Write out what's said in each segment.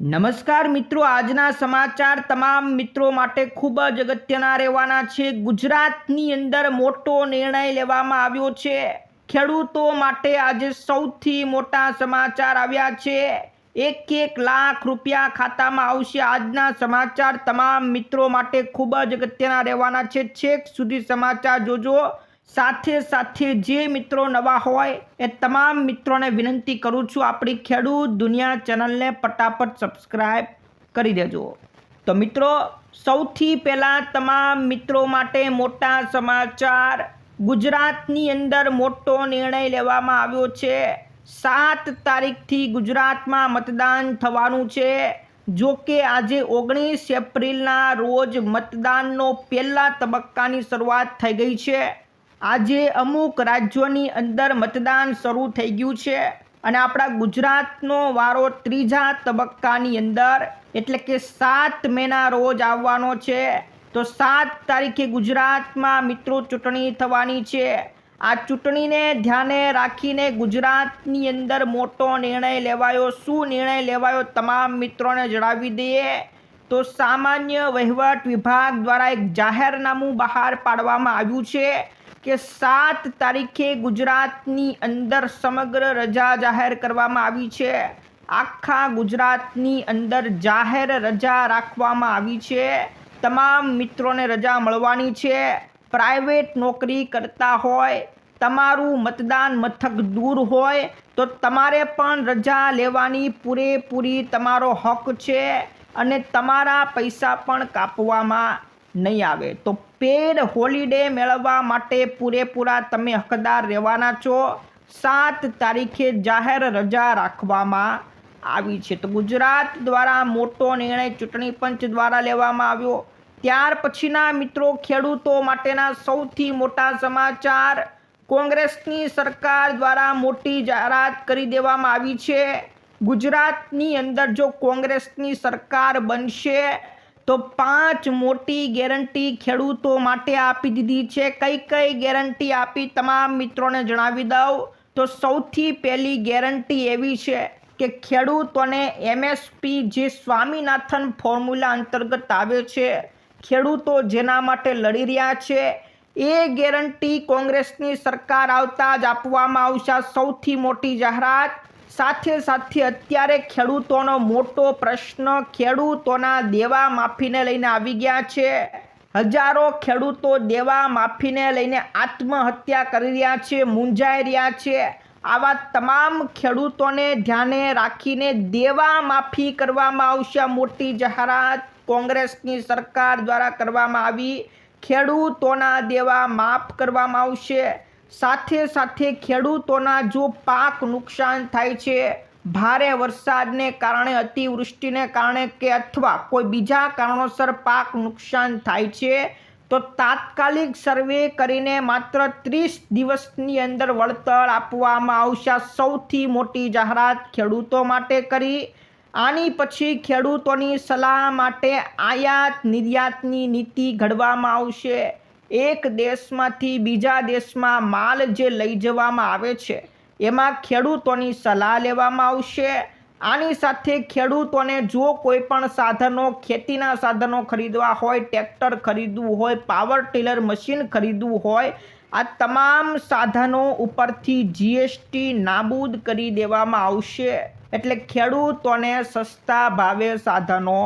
નમસ્કાર મિત્રો, આજના સમાચાર તમામ મિત્રો માટે ખૂબ જ અગત્યના રહેવાના છે. ગુજરાતની અંદર મોટો નિર્ણય લેવામાં આવ્યો છે. ખેડૂતો માટે આજે સૌથી મોટા સમાચાર આવ્યા છે. એક એક લાખ રૂપિયા ખાતામાં આવશે. આજના સમાચાર તમામ મિત્રો માટે ખૂબ જ અગત્યના રહેવાના છેક સુધી સમાચાર જોજો. સાથે સાથે જે મિત્રો નવા હોય એ તમામ મિત્રોને વિનંતી કરું છું આપણી ખેડૂત દુનિયા ચેનલને પટાપટ સબસ્ક્રાઈબ કરી દેજો. તો મિત્રો, સૌથી પહેલાં તમામ મિત્રો માટે મોટા સમાચાર. ગુજરાતની અંદર મોટો નિર્ણય લેવામાં આવ્યો છે. સાત તારીખથી ગુજરાતમાં મતદાન થવાનું છે. જો કે આજે ઓગણીસ એપ્રિલના રોજ મતદાનનો પહેલા તબક્કાની શરૂઆત થઈ ગઈ છે. આજે અમુક રાજ્યોની અંદર મતદાન શરૂ થઈ ગયું છે અને આપણા ગુજરાતનો વારો ત્રીજા તબક્કાની અંદર એટલે કે સાત મેના રોજ આવવાનો છે. તો સાત તારીખે ગુજરાતમાં મિત્રો ચૂંટણી થવાની છે. આ ચૂંટણીને ધ્યાને રાખીને ગુજરાતની અંદર મોટો નિર્ણય લેવાયો. શું નિર્ણય લેવાયો તમામ મિત્રોને જણાવી દઈએ. તો સામાન્ય વહીવટ વિભાગ દ્વારા એક જાહેરનામું બહાર પાડવામાં આવ્યું છે. કે સાત તારીખે ગુજરાતની અંદર સમગ્ર રજા જાહેર કરવામાં આવી છે. આખા ગુજરાતની અંદર જાહેર રજા રાખવામાં આવી છે. તમામ મિત્રોને રજા મળવાની છે. પ્રાઇવેટ નોકરી કરતા હોય, તમારું મતદાન મથક દૂર હોય, તો તમારે પણ રજા લેવાની પૂરેપૂરી તમારો હક છે અને તમારા પૈસા પણ કાપવામાં નહીં આવે. તો પેડ હોલિડે મેળવવા માટે પૂરેપૂરા તમે હકદાર રહેવાના છો. સાત તારીખે જાહેર રજા રાખવામાં આવી છે. તો ગુજરાત દ્વારા મોટો નિર્ણય ચૂંટણી પંચ દ્વારા લેવામાં આવ્યો. ત્યાર પછીના મિત્રો ખેડૂતો માટેના સૌથી મોટા સમાચાર. કોંગ્રેસની સરકાર દ્વારા મોટી જાહેરાત કરી દેવામાં આવી છે. ગુજરાતની અંદર જો કોંગ્રેસની સરકાર બનશે તો પાંચ મોટી ગેરંટી ખેડૂતો માટે આપી દીધી છે. કઈ કઈ ગેરંટી આપી તમામ મિત્રોને જણાવી દઉં. તો સૌથી પહેલી ગેરંટી એવી છે કે ખેડૂતોને એમએસપી જે સ્વામીનાથન ફોર્મ્યુલા અંતર્ગત આવે છે, ખેડૂતો જેના માટે લડી રહ્યા છે, એ ગેરંટી કોંગ્રેસની સરકાર આવતા જ આપવામાં આવશે. સૌથી મોટી જાહેરાત સાથે સાથે અત્યારે ખેડૂતોનો મોટો પ્રશ્ન ખેડૂતોના દેવા માફીને લઈને આવી ગયા છે. હજારો ખેડૂતો દેવા માફીને લઈને આત્મહત્યા કરી રહ્યા છે, મૂંઝાઈ રહ્યા છે. આવા તમામ ખેડૂતોને ધ્યાને રાખીને દેવા માફી કરવામાં આવશે. મોટી જાહેરાત કોંગ્રેસની સરકાર દ્વારા કરવામાં આવી. ખેડૂતોના દેવા માફ કરવામાં આવશે. સાથે સાથે ખેડૂતોના જો પાક નુકસાન થાય છે, ભારે વરસાદને કારણે, અતિવૃષ્ટિને કારણે કે અથવા કોઈ બીજા કારણોસર પાક નુકસાન થાય છે, તો તાત્કાલિક સર્વે કરીને માત્ર ત્રીસ દિવસની અંદર વળતર આપવામાં આવશે. સૌથી મોટી જાહેરાત ખેડૂતો માટે કરી. આની પછી ખેડૂતોની સલાહ માટે આયાત નિર્યાતની નીતિ ઘડવામાં આવશે. એક દેશમાંથી બીજા દેશમાં માલ જે લઈ જવામાં આવે છે, એમાં ખેડૂતોની સલાહ લેવામાં આવશે. આની સાથે ખેડૂતોને જો કોઈ પણ સાધનો, ખેતીના સાધનો ખરીદવા હોય, ટ્રેક્ટર ખરીદવું હોય, પાવર ટીલર મશીન ખરીદવું હોય, આ તમામ સાધનો ઉપરથી જીએસટી નાબૂદ કરી દેવામાં આવશે. એટલે ખેડૂતોને સસ્તા ભાવે સાધનો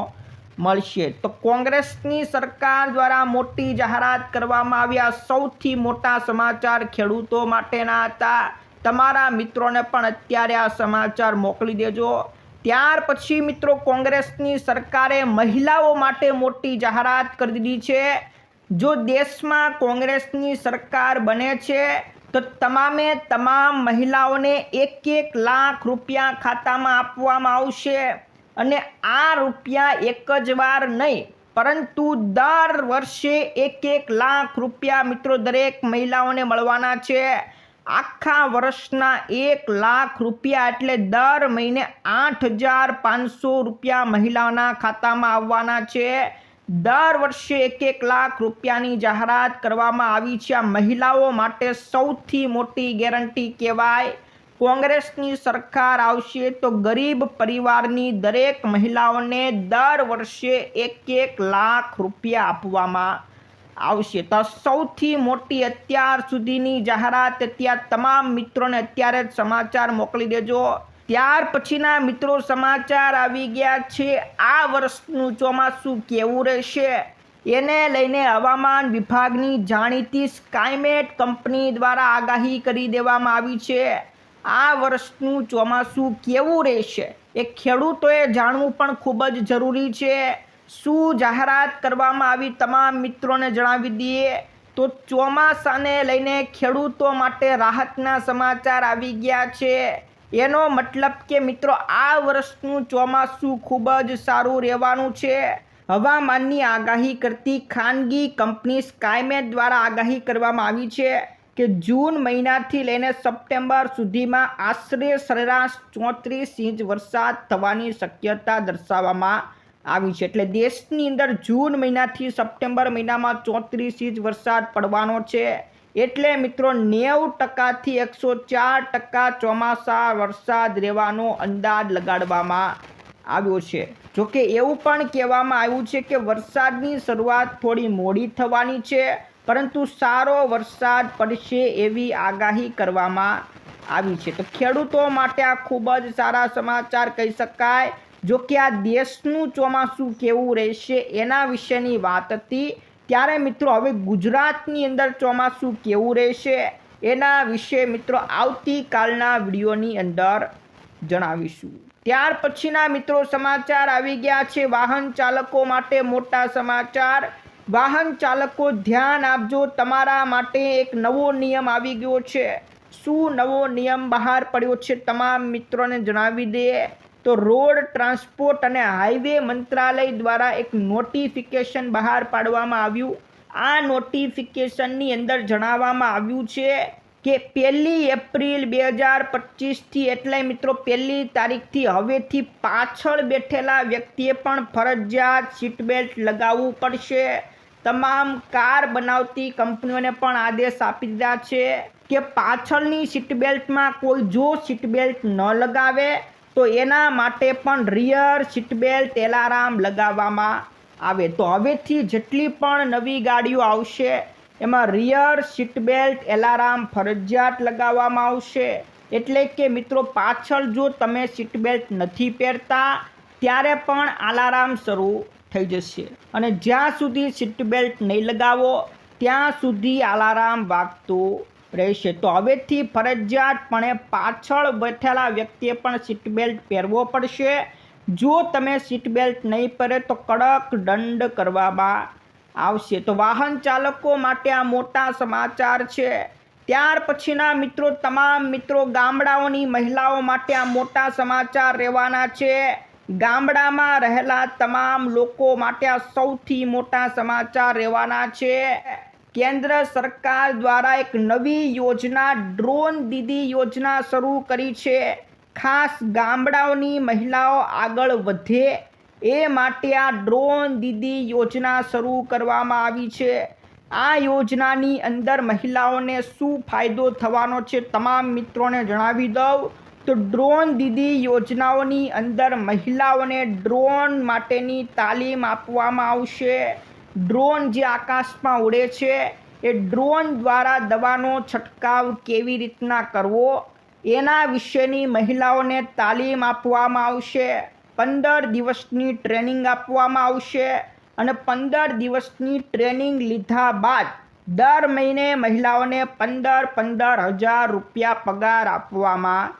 મળશે. તો કોંગ્રેસની સરકાર દ્વારા મોટી જાહેરાત કરવામાં આવ્યા સૌથી મોટા સમાચાર ખેડૂતો માટેના હતા. તમારા મિત્રોને પણ અત્યારે આ સમાચાર મોકલી દેજો. ત્યાર પછી મિત્રો કોંગ્રેસની સરકારે મહિલાઓ માટે મોટી જાહેરાત કરી દીધી છે. જો દેશમાં કોંગ્રેસની સરકાર બને છે, તો તમામે તમામ મહિલાઓને એક એક લાખ રૂપિયા ખાતામાં આપવામાં આવશે. અને આ રૂપિયા એક જ વાર નહીં, પરંતુ દર વર્ષે એક એક લાખ રૂપિયા મિત્રો દરેક મહિલાઓને મળવાના છે. આખા વર્ષના એક લાખ રૂપિયા એટલે દર મહિને આઠ હજાર પાંચસો રૂપિયા મહિલાઓના ખાતામાં આવવાના છે. દર વર્ષે એક એક લાખ રૂપિયાની જાહેરાત કરવામાં આવી છે. આ મહિલાઓ માટે સૌથી મોટી ગેરંટી કહેવાય કોંગ્રેસની સરકાર આવશે તો ગરીબ પરિવારની દરેક મહિલાઓને દર વર્ષે એક એક લાખ રૂપિયા આપવામાં આવશે. તો સૌથી મોટી અત્યાર સુધીની જાહેરાત ત્યાં તમામ મિત્રોને અત્યારે જ સમાચાર મોકલી દેજો. ત્યાર પછીના મિત્રો સમાચાર આવી ગયા છે. આ વર્ષનું ચોમાસું કેવું રહેશે? એને લઈને હવામાન વિભાગની જાણીતી સ્કાયમેટ કંપની દ્વારા આગાહી કરી દેવામાં આવી છે. આ વર્ષનું ચોમાસું કેવું રહેશે? એ ખેડૂતોએ જાણવું પણ ખૂબ જ જરૂરી છે. શું જાહેરાત કરવામાં આવી તમામ મિત્રોને જણાવી દઈએ? તો ચોમાસાને લઈને ખેડૂતો માટે રાહતના સમાચાર આવી ગયા છે. એનો મતલબ કે મિત્રો, આ વર્ષનું ચોમાસું ખૂબ જ સારું રહેવાનું છે. હવામાનની આગાહી કરતી ખાનગી કંપની સ્કાયમેટ દ્વારા આગાહી કરવામાં આવી છે. કે જૂન મહિનાથી લઈને સપ્ટેમ્બર સુધીમાં આશરે સરેરાશ ચોત્રીસ ઇંચ વરસાદ થવાની શક્યતા દર્શાવવામાં આવી છે. એટલે દેશની અંદર જૂન મહિનાથી સપ્ટેમ્બર મહિનામાં ચોત્રીસ ઇંચ વરસાદ પડવાનો છે. એટલે મિત્રો નેવું ટકાથી એકસો ચાર ટકા ચોમાસા વરસાદ રહેવાનો અંદાજ લગાડવામાં આવ્યો છે. જોકે એવું પણ કહેવામાં આવ્યું છે કે વરસાદની શરૂઆત થોડી મોડી થવાની છે. પરંતુ સારો વરસાદ પડશે એવી આગાહી કરવામાં આવી છે. તો ખેડૂતો માટે આ ખૂબ જ સારા સમાચાર કહી શકાય. જો કે આ દેશનું ચોમાસું કેવું રહેશે એના વિશેની વાત હતી. ત્યારે મિત્રો હવે ગુજરાતની અંદર ચોમાસું કેવું રહેશે એના વિશે મિત્રો આવતીકાલના વિડીયોની અંદર જણાવીશું. ત્યાર પછીના મિત્રો સમાચાર આવી ગયા છે. વાહન ચાલકો માટે મોટા સમાચાર. વાહન ચાલકો, ધ્યાન આપજો. તમારા માટે એક નવો નિયમ આવી ગયો છે. શું નવો નિયમ બહાર પડ્યો છે તમામ મિત્રોને જણાવી દઈએ તો રોડ ટ્રાન્સપોર્ટ અને હાઈવે મંત્રાલય દ્વારા એક નોટિફિકેશન બહાર પાડવામાં આવ્યું. આ નોટિફિકેશનની અંદર જણાવવામાં આવ્યું છે કે પહેલી એપ્રિલ બે હજાર પચીસથી એટલે મિત્રો પહેલી તારીખથી હવેથી પાછળ બેઠેલા વ્યક્તિએ પણ ફરજિયાત સીટ બેલ્ટ લગાવવું પડશે. તમામ કાર બનાવતી કંપનીઓને પણ આદેશ આપી દીધા છે કે પાછળની સીટ બેલ્ટમાં કોઈ જો સીટ બેલ્ટ ન લગાવે, તો એના માટે પણ રિયર સીટ બેલ્ટ એલારામ લગાવવામાં આવે. તો હવેથી જેટલી પણ નવી ગાડીઓ આવશે, એમાં રિયર સીટ બેલ્ટ એલારામ ફરજિયાત લગાવવામાં આવશે. એટલે કે મિત્રો, પાછળ જો તમે સીટ બેલ્ટ નથી પહેરતા, ત્યારે પણ અલારામ શરૂ થઈ જશે. અને જ્યાં સુધી સીટ બેલ્ટ નહીં લગાવો, ત્યાં સુધી અલાર્મ વાગતો રહેશે. તો હવેથી ફરજિયાતપણે પાછળ બેઠેલા વ્યક્તિએ પણ સીટ બેલ્ટ પહેરવો પડશે. જો તમે સીટ બેલ્ટ નહીં પહેરે તો કડક દંડ કરવામાં આવશે. તો વાહન ચાલકો માટે આ મોટા સમાચાર છે. ત્યાર પછીના મિત્રો, તમામ મિત્રો, ગામડાઓની મહિલાઓ માટે આ મોટા સમાચાર રહેવાના છે. ગામડામાં રહેલા તમામ લોકો માટે આ સૌથી મોટા સમાચાર રહેવાના છે. કેન્દ્ર સરકાર દ્વારા એક નવી યોજના, ડ્રોન દીદી યોજના શરૂ કરી છે. ખાસ ગામડાઓની મહિલાઓ આગળ વધે. એ માટે આ ડ્રોન દીદી યોજના શરૂ કરવામાં આવી છે. આ યોજનાની અંદર મહિલાઓને શું ફાયદો થવાનો છે તમામ મિત્રોને જણાવી દઉં. તો ડ્રોન દીદી યોજનાઓની અંદર મહિલાઓને ડ્રોન માટેની તાલીમ આપવામાં આવશે. ડ્રોન જે આકાશમાં ઉડે છે, એ ડ્રોન દ્વારા દવાનો છંટકાવ કેવી રીતના કરવો? એના વિશેની મહિલાઓને તાલીમ આપવામાં આવશે. પંદર દિવસની ટ્રેનિંગ આપવામાં આવશે અને પંદર દિવસની ટ્રેનિંગ લીધા બાદ દર મહિને મહિલાઓને પંદર પંદર હજાર રૂપિયા પગાર આપવામાં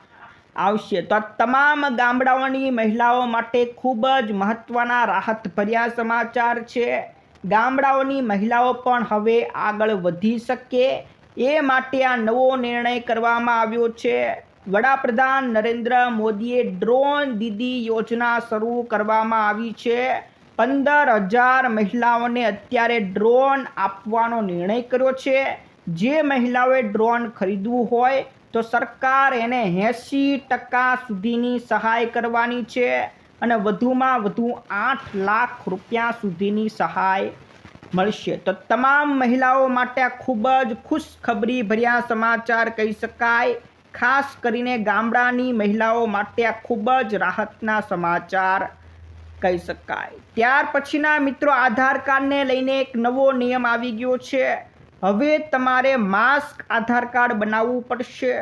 આવશે. તો તમામ ગામડાઓની મહિલાઓ માટે ખૂબ જ મહત્ત્વના રાહતભર્યા સમાચાર છે. ગામડાઓની મહિલાઓ પણ હવે આગળ વધી શકે એ માટે આ નવો નિર્ણય કરવામાં આવ્યો છે. વડાપ્રધાન નરેન્દ્ર મોદીએ ડ્રોન દીદી યોજના શરૂ કરવામાં આવી છે. પંદર હજાર મહિલાઓને અત્યારે ડ્રોન આપવાનો નિર્ણય કર્યો છે. જે મહિલાઓએ ડ્રોન ખરીદવું હોય તો સરકાર એને એંસી ટકા સુધીની સહાય કરવાની છે અને વધુમાં વધુ આઠ લાખ રૂપિયા સુધીની સહાય મળશે. તો તમામ મહિલાઓ માટે ખૂબ જ ખુશખબરી ભર્યા સમાચાર કહી શકાય. ખાસ કરીને ગામડાની મહિલાઓ માટે ખૂબ જ રાહતના સમાચાર કહી શકાય. ત્યાર પછીના મિત્રો, આધાર કાર્ડને લઈને એક નવો નિયમ આવી ગયો છે. હવે તમારે માસ્ક આધાર કાર્ડ બનાવવું પડશે.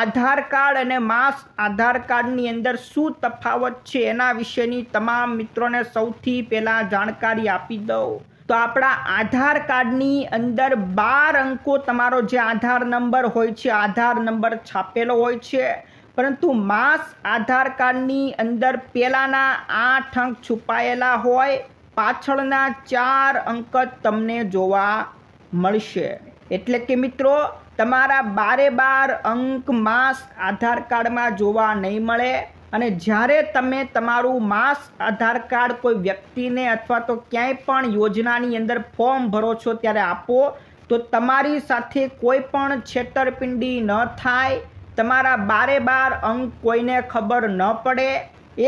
આધાર કાર્ડ અને માસ્ક આધાર કાર્ડની અંદર શું તફાવત છે એના વિશેની તમામ મિત્રોને સૌથી પહેલાં જાણકારી આપી દઉં. તો આપણા આધાર કાર્ડની અંદર બાર અંકો તમારો જે આધાર નંબર હોય છે, આધાર નંબર છાપેલો હોય છે. પરંતુ માસ આધાર કાર્ડની અંદર પહેલાંના આઠ અંક છુપાયેલા હોય, પાછળના ચાર અંક તમને જોવા મળશે. એટલે કે મિત્રો, તમારા બારે બાર અંક માસ આધાર કાર્ડમાં જોવા નહીં મળે અને જ્યારે તમે તમારું માસ આધાર કાર્ડ કોઈ વ્યક્તિને અથવા તો ક્યાંય પણ યોજનાની અંદર ફોર્મ ભરો છો ત્યારે આપો, તો તમારી સાથે કોઈ પણ છેતરપિંડી ન થાય, તમારા બારે બાર અંક કોઈને ખબર ન પડે.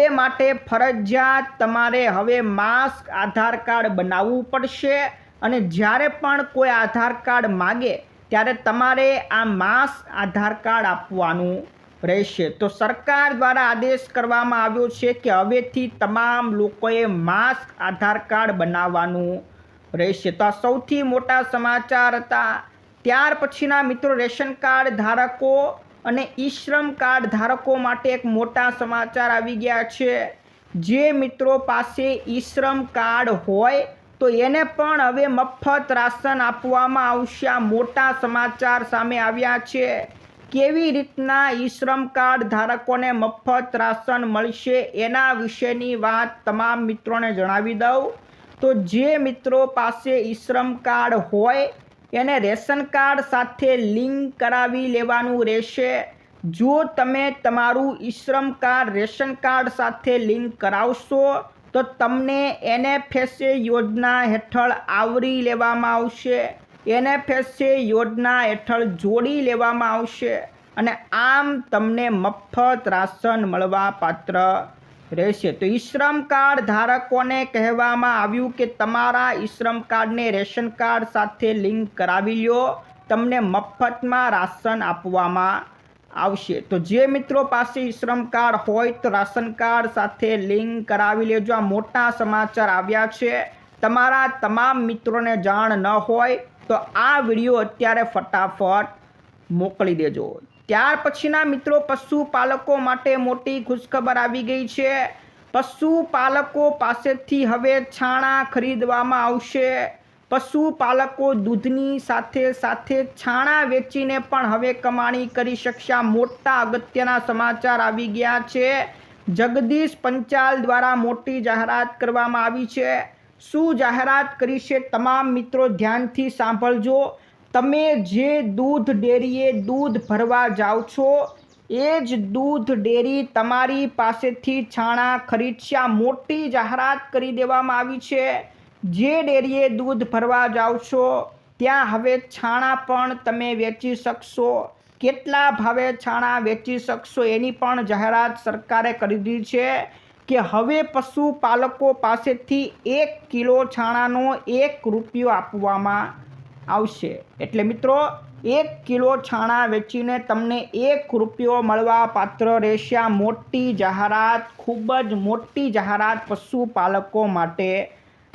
એ માટે ફરજિયાત તમારે હવે માસ્ક આધાર કાર્ડ બનાવવું પડશે. અને જ્યારે પણ કોઈ આધાર કાર્ડ માગે, ત્યારે તમારે આ માસ આધાર કાર્ડ આપવાનું રહેશે. તો સરકાર દ્વારા આદેશ કરવામાં આવ્યો છે કે હવેથી તમામ લોકોએ માસ્ક આધાર કાર્ડ બનાવવાનું રહેશે. તો આ સૌથી મોટા સમાચાર હતા. ત્યાર પછીના મિત્રો, રેશન કાર્ડ ધારકો અને ઈ શ્રમ કાર્ડ ધારકો માટે એક મોટા સમાચાર આવી ગયા છે. જે મિત્રો પાસે ઈ કાર્ડ હોય તો એને પણ હવે મફત રાશન આપવામાં આવશે મોટા સમાચાર સામે આવ્યા છે. કેવી રીતના ઈ શ્રમ કાર્ડ ધારકોને મફત રાશન મળશે એના વિશેની વાત તમામ મિત્રોને જણાવી દઉં. તો જે મિત્રો પાસે ઈ શ્રમ કાર્ડ હોય, એને રેશન કાર્ડ સાથે લિંક કરાવી લેવાનું રહેશે. જો તમે તમારું e Shram card ration card સાથે લિંક કરાવશો તો તમને એનએફએસએ યોજના હેઠળ આવરી લેવામાં આવશે. એનએફએસએ યોજના હેઠળ જોડી લેવામાં આવશે અને આમ તમને મફત રાશન મળવા પાત્ર રહેશે. તો ઈશ્રમ કાર્ડ ધારકોને કહેવામાં આવ્યું કે તમારા ઈશ્રમ કાર્ડને રેશન કાર્ડ સાથે લિંક કરાવી લ્યો. તમને મફતમાં રાશન આપવામાં આવશે. તો જે મિત્રો પાસે શ્રમ કાર્ડ હોય તો રાશન કાર્ડ સાથે લિંક કરાવી લેજો. આ મોટા સમાચાર આવ્યા છે. તમારા તમામ મિત્રોને જાણ ન હોય તો આ વીડિયો અત્યારે ફટાફટ મોકલી દેજો. ત્યાર પછીના મિત્રો, પશુપાલકો માટે મોટી ખુશખબર આવી ગઈ છે. પશુપાલકો પાસેથી હવે છાણા ખરીદવામાં આવશે. પશુપાલકો દૂધની સાથે સાથે છાણા વેચીને પણ હવે કમાણી કરી શકશે મોટા અગત્યના સમાચાર આવી ગયા છે. જગદીશ પંચાલ દ્વારા મોટી જાહેરાત કરવામાં આવી છે. શું જાહેરાત કરી છે તમામ મિત્રો ધ્યાનથી સાંભળજો. તમે જે દૂધ ડેરીએ દૂધ ભરવા જાઓ છો, એ જ દૂધ ડેરી તમારી પાસેથી છાણા ખરીદશે મોટી જાહેરાત કરી દેવામાં આવી છે. જે ડેરીએ દૂધ ભરવા જાઓ ત્યાં હવે છાણા પણ તમે વેચી શકશો. કેટલા ભાવે છાણા વેચી શકશો એની પણ જાહેરાત સરકારે કરી દીધી છે કે હવે પશુપાલકો પાસેથી એક કિલો છાણાનો એક રૂપિયો આપવામાં આવશે. એટલે મિત્રો, એક કિલો છાણા વેચીને તમને એક રૂપિયો મળવા પાત્ર રહેશે. મોટી જાહેરાત, ખૂબ જ મોટી જાહેરાત પશુપાલકો માટે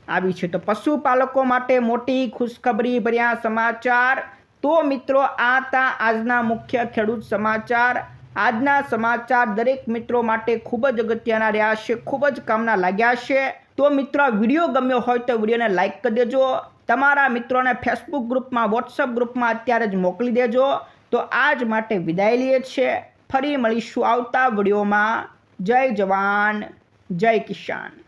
આવી છે. તો પશુપાલકો માટે મોટી ખુશખબરી ભર્યા સમાચાર. તો મિત્રો, આ હતા આજના મુખ્ય ખેડૂત સમાચાર. આજના સમાચાર દરેક મિત્રો માટે ખૂબ જ અગત્યના રહ્યા છે, ખૂબ જ કામના લાગ્યા છે. તો મિત્રો વીડિયો ગમ્યો હોય તો વિડીયોને લાઇક કરી દેજો. તમારા મિત્રોને ફેસબુક ગ્રુપમાં વોટ્સઅપ ગ્રુપમાં અત્યારે જ મોકલી દેજો. તો આજ માટે વિદાય લઈએ છીએ. ફરી મળીશું આવતા વિડીયોમાં. જય જવાન, જય કિસાન.